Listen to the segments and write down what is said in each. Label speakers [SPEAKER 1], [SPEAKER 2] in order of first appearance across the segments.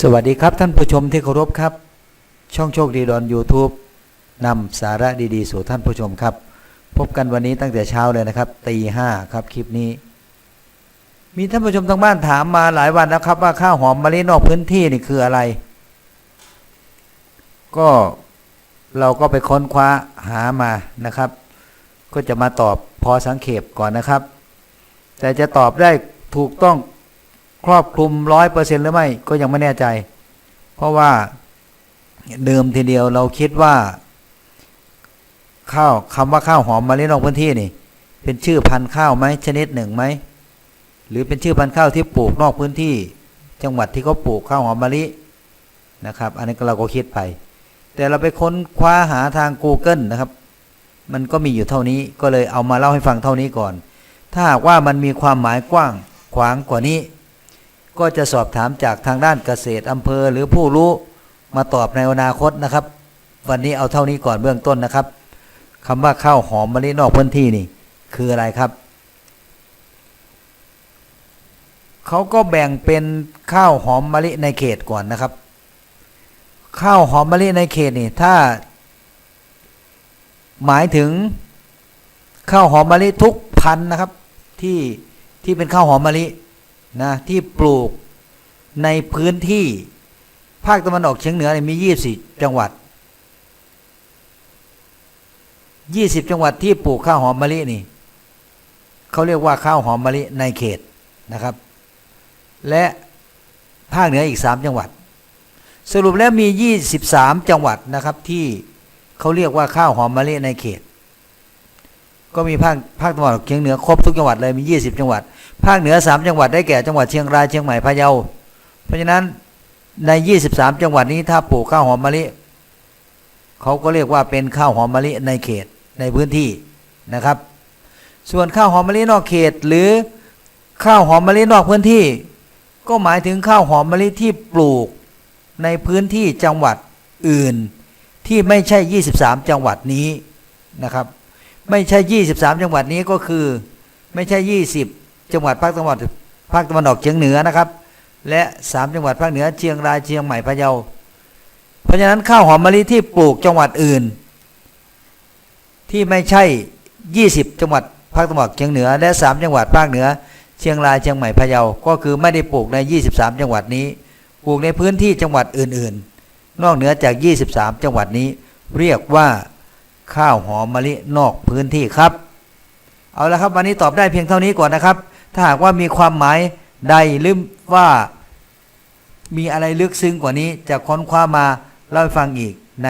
[SPEAKER 1] สวัสดีครับท่านผู้ชมที่เคารพครับ ช่องโชคดีดอน YouTube นำสาระดีๆ สู่ท่านผู้ชมครับ พบกันวันนี้ตั้งแต่เช้าเลยนะครับตีห้าครับคลิปนี้ มีท่านผู้ชมทางบ้านถามมาหลายวันแล้วครับ ว่าข้าวหอมมะลินอกพื้นที่นี่คืออะไร ก็เราก็ไปค้นคว้าหามานะครับ ก็จะมาตอบพอสังเขปก่อนนะครับ แต่จะตอบได้ถูกต้อง ครอบคลุมร้อยเปอร์เซ็นหรือไม่ก็ยังไม่แน่ใจ เพราะว่าเดิมทีเดียวเราคิดว่าข้าวคำว่าข้าวหอมมะลินอกพื้นที่นี่ เป็นชื่อพันธุ์ข้าวไหมชนิดหนึ่งไหมหรือเป็นชื่อพันธุ์ข้าวที่ปลูกนอกพื้นที่ จังหวัดที่เขาปลูกข้าวหอมมะลินะครับ อันนี้เราก็คิดไป แต่เราไปค้นคว้าหาทาง Google นะครับ มันก็มีอยู่เท่านี้ก็เลยเอามาเล่าให้ฟังเท่านี้ก่อน ถ้าหากว่ามันมีความหมายกว้างขวางกว่านี้ ก็จะสอบถามจากทางด้านเกษตรอำเภอหรือผู้รู้มาตอบในอนาคตนะครับ วันนี้เอาเท่านี้ก่อนเบื้องต้นนะครับคำว่าข้าวหอมมะลินอกพื้นที่นี่ คืออะไรครับเขาก็แบ่งเป็นข้าวหอมมะลิในเขตก่อนนะครับ ข้าวหอมมะลิในเขตนี่ถ้า หมายถึงข้าวหอมมะลิทุกพันธุ์นะครับ ที่ที่เป็นข้าวหอมมะลิ นะที่ปลูกในพื้นที่ภาคตะวันออกเฉียงเหนือนี่ยมี24จังหวัด20จังหวัดที่ปลูกข้าวหอมมะลินี่เขาเรียกว่าข้าวหอมมะลิในเขตนะครับ และภาคเหนืออีก3จังหวัด สรุปแล้วมี23จังหวัดนะครับที่เขาเรียกว่าข้าวหอมมะลิในเขต ก็มีภาคภาคตะวันออกเฉียงเหนือครบทุกจังหวัดเลยมี 20 จังหวัด ภาคเหนือ 3 จังหวัดได้แก่จังหวัดเชียงรายเชียงใหม่พะเยา เพราะฉะนั้นใน 23 จังหวัดนี้ถ้าปลูกข้าวหอมมะลิเขาก็เรียกว่าเป็นข้าวหอมมะลิในเขตในพื้นที่นะครับ ส่วนข้าวหอมมะลินอกเขตหรือข้าวหอมมะลินอกพื้นที่ ก็หมายถึงข้าวหอมมะลิที่ปลูกในพื้นที่จังหวัดอื่นที่ไม่ใช่ 23 จังหวัดนี้นะครับ ไม่ใช่ 23 จังหวัดนี้ก็คือ ไม่ใช่ 20 จังหวัดภาคตะวันออกภาคตะวันออกเฉียงเหนือนะครับ และ 3 จังหวัดภาคเหนือเชียงรายเชียงใหม่พะเยา เพราะฉะนั้นข้าวหอมมะลิที่ปลูกจังหวัดอื่น ที่ไม่ใช่ 20 จังหวัดภาคตะวันออกเฉียงเหนือ และ 3 จังหวัดภาคเหนือ เชียงรายเชียงใหม่พะเยา ก็คือไม่ได้ปลูกใน 23 จังหวัดนี้ปลูกในพื้นที่จังหวัดอื่น ๆ นอกเหนือจาก 23 จังหวัดนี้ เรียกว่า ข้าวหอมมะลินอกพื้นที่ครับ เอาละครับ วันนี้ตอบได้เพียงเท่านี้ก่อนนะครับ ถ้าหากว่ามีความหมายใดหรือว่ามีอะไรลึกซึ้งกว่านี้จะค้นคว้ามาเล่าให้ฟังอีกใน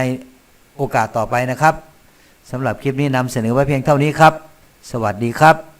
[SPEAKER 1] โอกาสต่อไปนะครับสำหรับคลิปนี้นำเสนอไว้เพียงเท่านี้ครับ สวัสดีครับ